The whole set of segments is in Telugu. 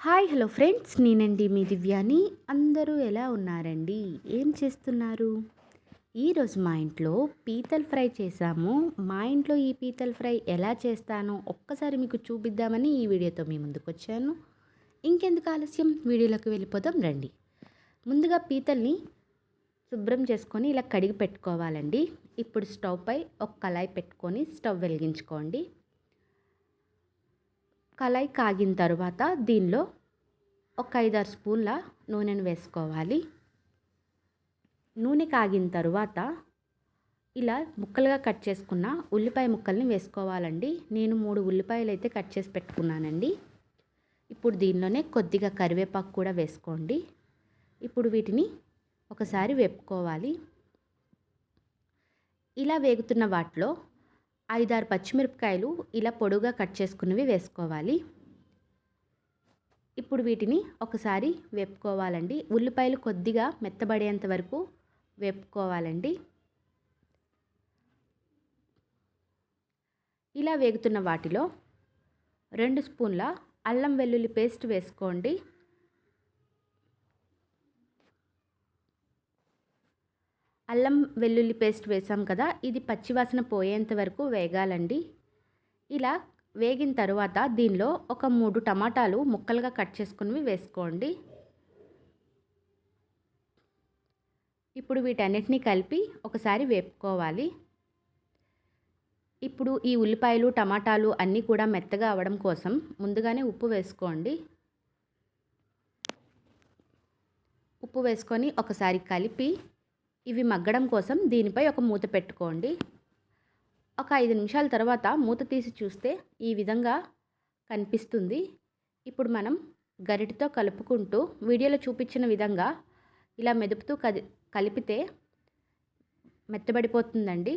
Hi hello friends. నేనండి మీ దివ్యాని. అందరూ ఎలా ఉన్నారండి? ఏం చేస్తున్నారు? ఈరోజు మా ఇంట్లో పీతల్ ఫ్రై చేశాము. మా ఇంట్లో ఈ పీతల్ ఫ్రై ఎలా చేస్తానో ఒక్కసారి మీకు చూపిద్దామని ఈ వీడియోతో మీ ముందుకు వచ్చాను ఇంకెందుకు ఆలస్యం? వీడియోలోకి వెళ్ళిపోదాం రండి. ముందుగా పీతల్ని శుభ్రం చేసుకొని ఇలా కడిగి పెట్టుకోవాలండి. ఇప్పుడు స్టవ్ పై ఒక కళాయి పెట్టుకొని స్టవ్ వెలిగించుకోండి. కళాయి కాగిన తర్వాత దీనిలో ఒక ఐదారు స్పూన్ల నూనెను వేసుకోవాలి. నూనె కాగిన తర్వాత ఇలా ముక్కలుగా కట్ చేసుకున్న ఉల్లిపాయ ముక్కల్ని వేసుకోవాలండి. నేను మూడు ఉల్లిపాయలు అయితే కట్ చేసి పెట్టుకున్నానండి. ఇప్పుడు దీనిలోనే కొద్దిగా కరివేపాకు కూడా వేసుకోండి. ఇప్పుడు వీటిని ఒకసారి వేపుకోవాలి. ఇలా వేగుతున్న వాటిలో ఐదారు పచ్చిమిరపకాయలు ఇలా పొడుగా కట్ చేసుకున్నవి వేసుకోవాలి. ఇప్పుడు వీటిని ఒకసారి వేపుకోవాలండి. ఉల్లిపాయలు కొద్దిగా మెత్తబడేంత వరకు వేపుకోవాలండి. ఇలా వేగుతున్న వాటిలో రెండు స్పూన్ల అల్లం వెల్లుల్లి పేస్ట్ వేసుకోండి. అల్లం వెల్లుల్లి పేస్ట్ వేసాం కదా ఇది పచ్చివాసన పోయేంత వరకు వేగాలండి. ఇలా వేగిన తర్వాత దీనిలో ఒక మూడు టమాటాలు ముక్కలుగా కట్ చేసుకుని వేసుకోండి. ఇప్పుడు వీటన్నిటిని కలిపి ఒకసారి వేపుకోవాలి. ఇప్పుడు ఈ ఉల్లిపాయలు టమాటాలు అన్నీ కూడా మెత్తగా అవ్వడం కోసం ముందుగానే ఉప్పు వేసుకోండి. ఉప్పు వేసుకొని ఒకసారి కలిపి ఇవి మగ్గడం కోసం దీనిపై ఒక మూత పెట్టుకోండి. ఒక ఐదు నిమిషాల తర్వాత మూత తీసి చూస్తే ఈ విధంగా కనిపిస్తుంది. ఇప్పుడు మనం గరిటితో కలుపుకుంటూ వీడియోలో చూపించిన విధంగా ఇలా మెదుపుతూ కది కలిపితే మెత్తబడిపోతుందండి.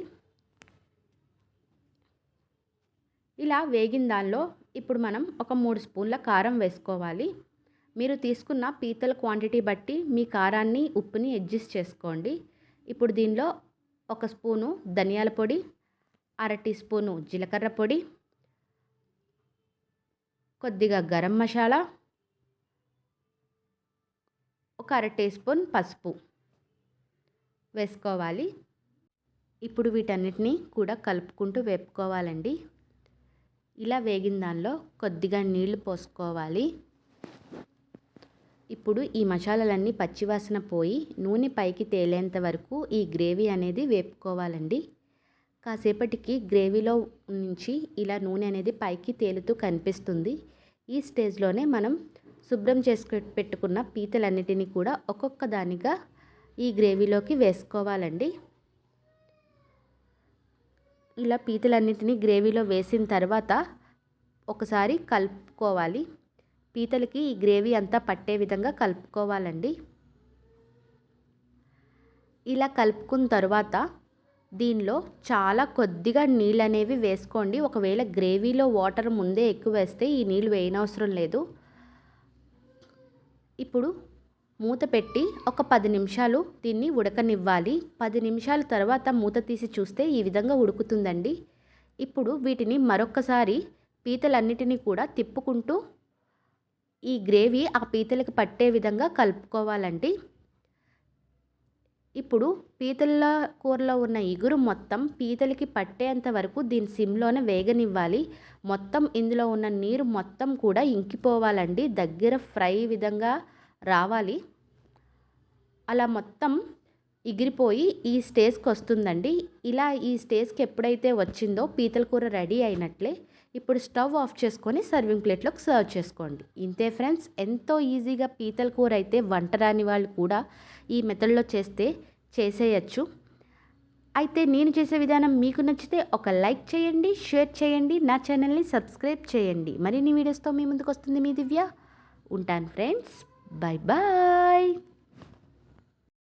ఇలా వేగిన దానిలో ఇప్పుడు మనం ఒక మూడు స్పూన్ల కారం వేసుకోవాలి. మీరు తీసుకున్న పీతల క్వాంటిటీ బట్టి మీ కారాన్ని ఉప్పుని అడ్జస్ట్ చేసుకోండి. ఇప్పుడు దీనిలో ఒక స్పూను ధనియాల పొడి అర టీ స్పూను జీలకర్ర పొడి కొద్దిగా గరం మసాలా ఒక అర టీ స్పూన్ పసుపు వేసుకోవాలి. ఇప్పుడు వీటన్నిటిని కూడా కలుపుకుంటూ వేపుకోవాలండి. ఇలా వేగిన దానిలో కొద్దిగా నీళ్ళు పోసుకోవాలి. ఇప్పుడు ఈ మసాలాలన్నీ పచ్చివాసన పోయి నూనె పైకి తేలేంత వరకు ఈ గ్రేవీ అనేది వేపుకోవాలండి. కాసేపటికి గ్రేవీలో నుంచి ఇలా నూనె అనేది పైకి తేలుతూ కనిపిస్తుంది. ఈ స్టేజ్లోనే మనం శుభ్రం చేసుకు పెట్టుకున్న పీతలన్నిటినీ కూడా ఒక్కొక్క దానిగా ఈ గ్రేవీలోకి వేసుకోవాలండి. ఇలా పీతలన్నిటినీ గ్రేవీలో వేసిన తర్వాత ఒకసారి కలుపుకోవాలి. పీతలకి ఈ గ్రేవీ అంతా పట్టే విధంగా కలుపుకోవాలండి. ఇలా కలుపుకున్న తర్వాత దీనిలో చాలా కొద్దిగా నీళ్ళు అనేవి వేసుకోండి. ఒకవేళ గ్రేవీలో వాటర్ ముందే ఎక్కువ వేస్తే ఈ నీళ్ళు వేయనవసరం లేదు. ఇప్పుడు మూత పెట్టి ఒక పది నిమిషాలు దీన్ని ఉడకనివ్వాలి. పది నిమిషాల తర్వాత మూత తీసి చూస్తే ఈ విధంగా ఉడుకుతుందండి. ఇప్పుడు వీటిని మరొకసారి పీతలన్నిటినీ కూడా తిప్పుకుంటూ ఈ గ్రేవీ ఆ పీతలకు పట్టే విధంగా కలుపుకోవాలండి ఇప్పుడు పీతల కూరలో ఉన్న ఇగురు మొత్తం పీతలకి పట్టేంత వరకు దీని సిమ్లోనే వేగనివ్వాలి. మొత్తం ఇందులో ఉన్న నీరు మొత్తం కూడా ఇంకిపోవాలండి. దగ్గర ఫ్రై విధంగా రావాలి. అలా మొత్తం ఎగిరిపోయి ఈ స్టేజ్కి వస్తుందండి. ఇలా ఈ స్టేజ్కి ఎప్పుడైతే వచ్చిందో పీతల కూర రెడీ అయినట్లే ఇప్పుడు స్టవ్ ఆఫ్ చేసుకొని సర్వింగ్ ప్లేట్లోకి సర్వ్ చేసుకోండి. ఇంతే ఫ్రెండ్స్ ఎంతో ఈజీగా పీతల కూర అయితే వంట రాని వాళ్ళు కూడా ఈ మెథడ్లో చేస్తే చేసేయచ్చు. అయితే నేను చేసే విధానం మీకు నచ్చితే ఒక లైక్ చేయండి షేర్ చేయండి నా ఛానల్ని సబ్స్క్రైబ్ చేయండి. మరిన్ని వీడియోస్తో మీ ముందుకు వస్తుంది మీ దివ్య. ఉంటాను ఫ్రెండ్స్ బాయ్ బాయ్.